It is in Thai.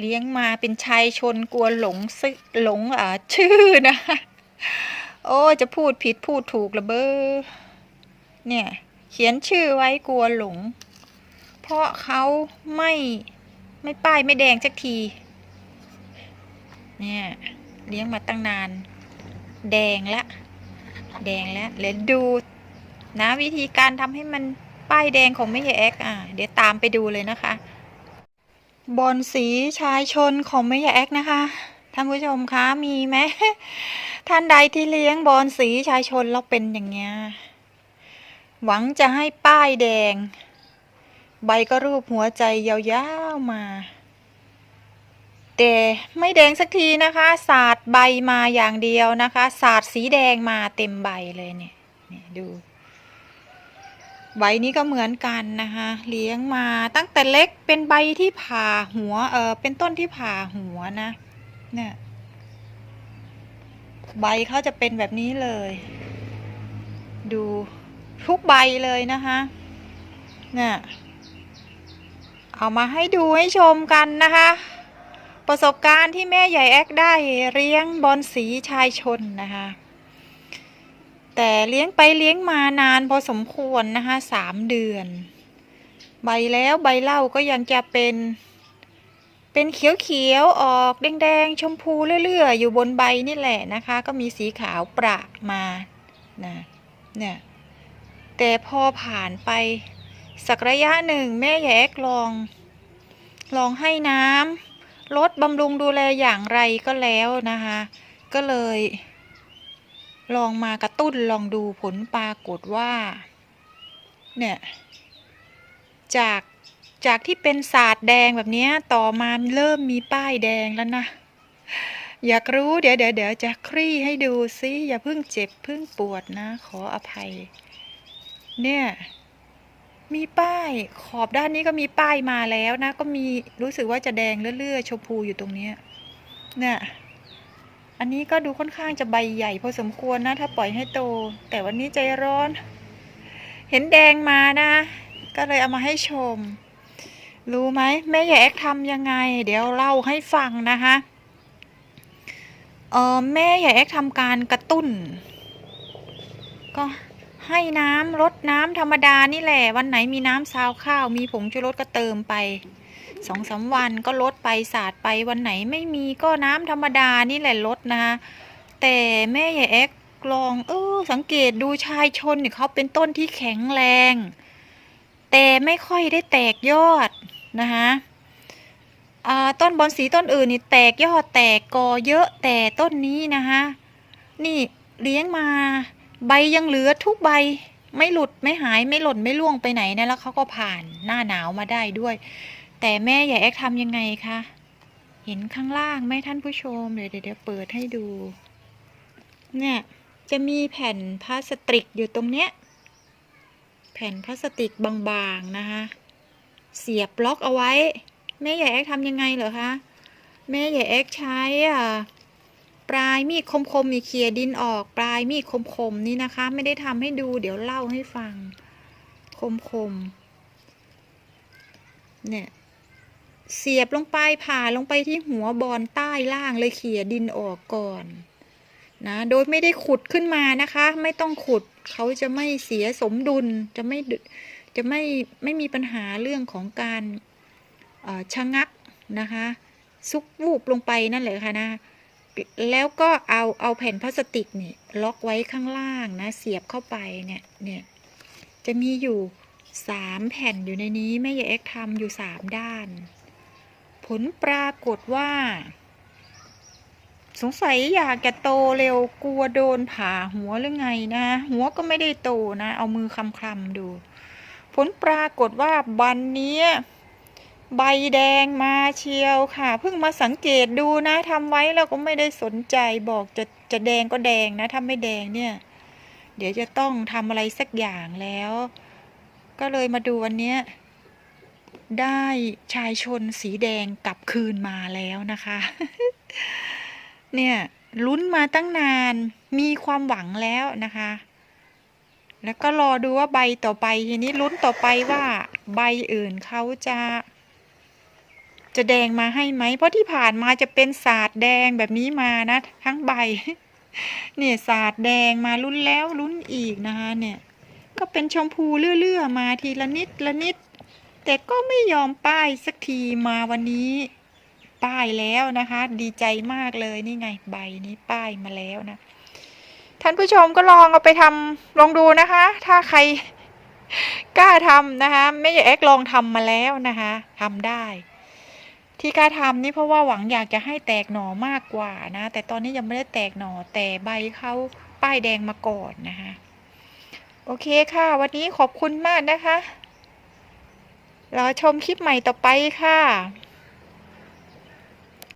เลี้ยงมาเป็นชายชนกลัวหลงซึหลงอ่าชื่อนะโอ้จะพูดผิดพูดถูกละเบอเนี่ย เขียนชื่อไว้กลัวหลง เพราะเขาไม่ไม่ป้ายไม่แดงสักที เนี่ยเลี้ยงมาตั้งนาน แดงละ แดงแล้วเลยวดูนะวิธีการทำให้มันป้ายแดงของไม่ใช่แอ็กอะ เดี๋ยวตามไปดูเลยนะคะ บอลสีชายชนของไม่ใช่แอ็กนะคะท่านผู้ชมคะมีไหมท่านใดที่เลี้ยงบอลสีชายชนแล้วเป็นอย่างเงี้ยหวังจะให้ป้ายแดง ใบก็รูปหัวใจยาวๆมา แต่ไม่แดงสักทีนะคะสาดใบมาอย่างเดียวนะคะสาดสีแดงมาเต็มใบเลยเนี่ยเนี่ยดู ใบนี้ก็เหมือนกันนะคะเลี้ยงมาตั้งแต่เล็กเป็นใบที่ผ่าหัวเออเป็นต้นที่ผ่าหัวนะเนี่ยใบเขาจะเป็นแบบนี้เลย ดูทุกใบเลยนะคะเนี่ยเอามาให้ดูให้ชมกันนะคะ ประสบการณ์ที่แม่ใหญ่แอกได้เลี้ยงบอลสีชายชนนะคะ แต่เลี้ยงไปเลี้ยงมานานพอสมควรนะคะสามเดือน ใบแล้วใบเล่าก็ยังจะเป็น เป็นเขียวๆออกแดงๆชมพูเรื่อยๆ อยู่บนใบนี่แหละนะคะ ก็มีสีขาวประมานะเนี่ยแต่พอผ่านไปสักระยะหนึ่งแม่แยกลอง ลองให้น้ำลดบำรุงดูแลอย่างไรก็แล้วนะคะ ก็เลย ลองมากระตุ้นลองดูผลปรากฏว่า เนี่ย จากจากที่เป็นสาดแดงแบบนี้ต่อมาเริ่มมีป้ายแดงแล้วนะอยากรู้เดี๋ยวเดี๋ยวเดี๋ยวจะคลี่ให้ดูซิอย่าเพิ่งเจ็บเพิ่งปวดนะ ขออภัย เนี่ย มีป้ายขอบด้านนี้ก็มีป้ายมาแล้วนะ ก็มีรู้สึกว่าจะแดงเลื่อยๆชมพูอยู่ตรงเนี้ยเนี่ย อันนี้ก็ดูค่อนข้างจะใบใหญ่พอสมควรนะ ถ้าปล่อยให้โต แต่วันนี้ใจร้อน เห็นแดงมานะ ก็เลยเอามาให้ชม รู้ไหมแม่ใหญ่แอกทำยังไง เดี๋ยวเล่าให้ฟังนะคะเออแม่ใหญ่แอกทำการกระตุ้น ก็ ให้น้ำรดน้ำธรรมดานี่แหละ วันไหนมีน้ำซาวข้าว มีผงชูรสก็เติมไปสองสามวันก็ลดไปสาดไปวันไหนไม่มีก็น้ำธรรมดานี่แหละลดนะคะแต่แม่ใหญ่แอกลองเออสังเกตดูชายชนเนี่ยเขาเป็นต้นที่แข็งแรง แต่ไม่ค่อยได้แตกยอดนะคะต้นบอนสีต้นอื่นนี่แตกยอดแตกกอเยอะแต่ต้นนี้นะคะนี่เลี้ยงมา ใบยังเหลือทุกใบไม่หลุดไม่หายไม่หล่นไม่ล่วงไปไหนนะแล้วเขาก็ผ่านหน้าหนาวมาได้ด้วย แต่แม่ใหญ่แอกทำยังไงคะเห็นข้างล่างไหมท่านผู้ชมเดี๋ยวเดี๋ยวเปิดให้ดู เนี่ย จะมีแผ่นพลาสติกอยู่ตรงเนี้ย แผ่นพลาสติกบางๆนะคะ เสียบล็อกเอาไว้ แม่ใหญ่แอกทำยังไงเหรอคะแม่ใหญ่แอกใช้อะ ปลายมีดคมๆมีเคลียดินออกปลายมีดคมๆนี่นะคะ ไม่ได้ทำให้ดู เดี๋ยวเล่าให้ฟัง คมๆเนี่ยเสียบลงไปผ่าลงไปที่หัวบอลใต้ล่างเลยเขี่ยดินออกก่อนนะโดยไม่ได้ขุดขึ้นมานะคะ ไม่ต้องขุดเขาจะไม่เสียสมดุลจะไม่จะไม่ไม่มีปัญหาเรื่องของการชะงักนะคะ ซุกวูบลงไปนั่นแหละค่ะนะ แล้วก็เอาเอาแผ่นพลาสติกนี่ล็อกไว้ข้างล่างนะ เสียบเข้าไปเนี่ยเนี่ยจะมีอยู่สามแผ่นอยู่ในนี้แม่ยายเอ็กทำอยู่สามด้าน ผลปรากฏว่า สงสัยอยากจะโตเร็วกลัวโดนผ่าหัวหรือไงนะ หัวก็ไม่ได้โตนะ เอามือคำคลำดู ผลปรากฏว่าบันเนี้ย ใบแดงมาเชียวค่ะ เพิ่งมาสังเกตดูนะทำไว้แล้วก็ไม่ได้สนใจบอกจะจะแดงก็แดงนะถ้าไม่แดงเนี่ย เดี๋ยวจะต้องทำอะไรสักอย่างแล้ว ก็เลยมาดูวันเนี้ยได้ชายชนสีแดงกลับคืนมาแล้วนะคะ เนี่ยลุ้นมาตั้งนานมีความหวังแล้วนะคะ แล้วก็รอดูว่าใบต่อไปทีนี้ลุ้นต่อไปว่าใบอื่นเขาจะ จะแดงมาให้ไหม เพราะที่ผ่านมาจะเป็นสาดแดงแบบนี้มานะ ทั้งใบ เนี่ยสาดแดงมาลุ้นแล้วลุ้นอีกนะคะ เนี่ย ก็เป็นชมพูเลื่อๆมาทีละนิดละนิด แต่ก็ไม่ยอมป้ายสักทีมาวันนี้ ป้ายแล้วนะคะ ดีใจมากเลยนี่ไงใบนี้ป้ายมาแล้วนะท่านผู้ชมก็ลองเอาไปทำลองดูนะคะ ถ้าใครกล้าทำนะคะ ไม่ใช่แอกลองทำมาแล้วนะคะทำได้ ที่กล้าทำนี่เพราะว่าหวังอยากจะให้แตกหน่อมากกว่านะ แต่ตอนนี้ยังไม่ได้แตกหน่อแต่ใบเขาป้ายแดงมาก่อนนะคะโอเคค่ะ วันนี้ขอบคุณมากนะคะรอชมคลิปใหม่ต่อไปค่ะ